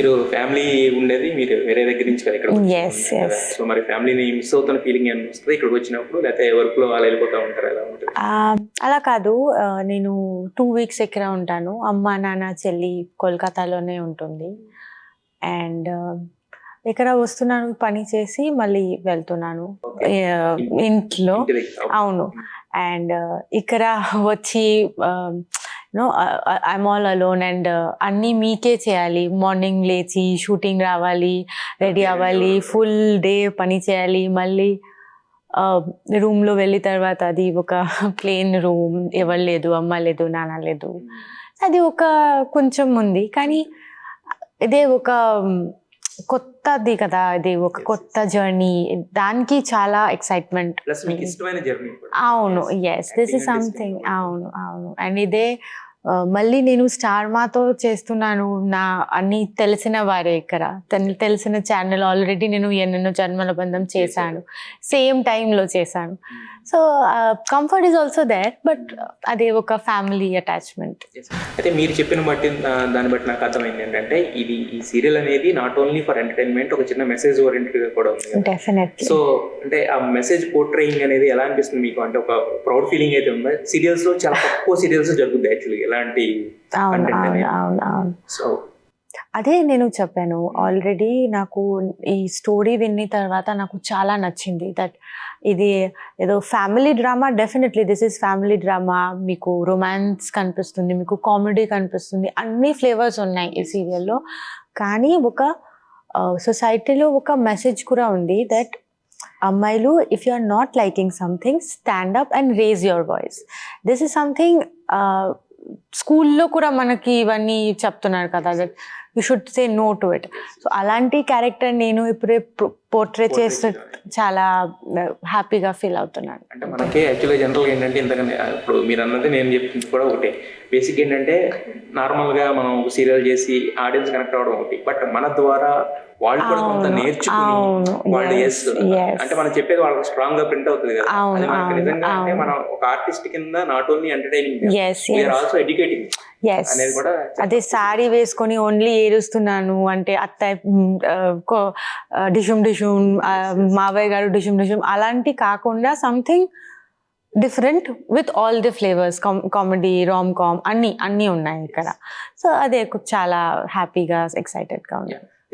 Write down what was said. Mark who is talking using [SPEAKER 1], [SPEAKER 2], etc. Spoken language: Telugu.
[SPEAKER 1] మీరు ఫ్యామిలీ ఉండేది మీరు వేరే దగ్గర నుంచి ఇక్కడ. సో మరి ఫ్యామిలీని మిస్ అవుతున్న ఫీలింగ్ ఏమైనా వస్తుంది? ఇక్కడికి వచ్చినప్పుడు లేకపోతే వర్క్లో అలా వెళ్ళిపోతా ఉంటారు? ఎలా ఉంటుంది?
[SPEAKER 2] అలా కాదు. నేను టూ వీక్స్ ఇక్కడ ఉంటాను. అమ్మ నాన్న చెల్లి కోల్కతాలోనే ఉంటుంది. అండ్ ఇక్కడ వస్తున్నాను? పని చేసి మళ్ళీ వెళ్తున్నాను. ఇంట్లో. అవును. అండ్ ఇక్కడ వచ్చి no I'm all alone and అన్నీ మీకే చేయాలి. మార్నింగ్ లేచి షూటింగ్ రావాలి రెడీ అవ్వాలి ఫుల్ డే పని చేయాలి. మళ్ళీ రూమ్లో వెళ్ళిన తర్వాత అది ఒక ప్లేన్ రూమ్ ఎవరు లేదు అమ్మ లేదు నాన్న లేదు. అది ఒక కొంచెం ఉంది. కానీ ఇదే ఒక కొత్తది కదా ఇది ఒక కొత్త జర్నీ దానికి చాలా ఎక్సైట్మెంట్
[SPEAKER 1] ప్లస్ మీకు ఇష్టమైన జర్నీ
[SPEAKER 2] అవును. ఎస్ దిస్ ఇస్ సంథింగ్ అవును అవును. అండ్ ఇదే మళ్ళీ నేను స్టార్ మాతో చేస్తున్నాను. నా అన్ని తెలిసిన వారే ఇక్కడ. తెల్- తెలిసిన ఛానల్ ఆల్రెడీ నేను ఎన్నెన్నో జన్మల బంధం చేశాను. సేమ్ టైంలో చేశాను. So comfort is also there but అదే ఒక ఫ్యామిలీ అటాచ్మెంట్
[SPEAKER 1] అయితే మీరు చెప్పిన బట్టి దాన్ని బట్టి నాకు అర్థమైంది ఏంటంటే ఇది ఈ సీరియల్ అనేది నాట్ ఓన్లీ ఫర్ ఎంటర్టైన్మెంట్ ఒక చిన్న మెసేజ్ ఓరియంటెడ్గా కూడా ఉంది కదా.
[SPEAKER 2] డెఫినెట్లీ
[SPEAKER 1] సో అంటే ఆ మెసేజ్ పోర్ట్రేయింగ్ అనేది ఎలా అనిపిస్తుంది మీకు? అంటే ఒక ప్రౌడ్ ఫీలింగ్ అయితే ఉందా? సీరియల్స్లో చాలా తక్కువ సీరియల్స్ జరుగుతుంది యాక్చువల్లీ
[SPEAKER 2] అవును
[SPEAKER 1] సో
[SPEAKER 2] అదే నేను చెప్పాను ఆల్రెడీ నాకు ఈ స్టోరీ విన్న తర్వాత నాకు చాలా నచ్చింది దట్ ఇది ఏదో family drama definitely this is family drama మీకు రొమాన్స్ కనిపిస్తుంది మీకు కామెడీ కనిపిస్తుంది అన్ని ఫ్లేవర్స్ ఉన్నాయి ఈ సీరియల్లో కానీ ఒక సొసైటీలో ఒక మెసేజ్ కూడా ఉంది దట్ అమ్మాయిలు if you are not liking something stand up and raise your voice this is something స్కూల్లో కూడా మనకి ఇవన్నీ చెప్తున్నారు కదా you should say no to it so అలాంటి క్యారెక్టర్ నేను ఇప్పుడే పోర్ట్రే చేస్తూ చాలా హ్యాపీగా ఫీల్ అవుతున్నాను.
[SPEAKER 1] అంటే మనకి యాక్చువల్గా జనరల్గా ఏంటంటే ఇంతకనే ఇప్పుడు మీరు అన్నది నేను చెప్పింది కూడా ఒకటే. బేసిక్ ఏంటంటే నార్మల్గా మనం ఒక సీరియల్ చేసి ఆడియన్స్ కనెక్ట్ అవ్వడం ఒకటి. బట్ మన ద్వారా వాళ్ళు కూడా కొంత నేర్చుకుని వాళ్ళు
[SPEAKER 2] yes.
[SPEAKER 1] అంటే మనం చెప్పేది వాళ్ళకి స్ట్రాంగ్గా ప్రింట్ అవుతుంది కదా. అది మనకి నిజంగా అంటే. మనం ఒక ఆర్టిస్ట్ కింద not only entertaining also educating అనేది కూడా
[SPEAKER 2] అదే సారీ వేసుకొని ఓన్లీ ఏడుస్తున్నాను అంటే అత్త డిషుమ్ డిషుమ్ మావయ్య గారు డిషుమ్ డిషుమ్ అలాంటి కాకుండా something different with all the flavours comedy rom com అన్ని అన్నీ ఉన్నాయి ఇక్కడ. సో అదే చాలా హ్యాపీగా ఎక్సైటెడ్గా ఉంది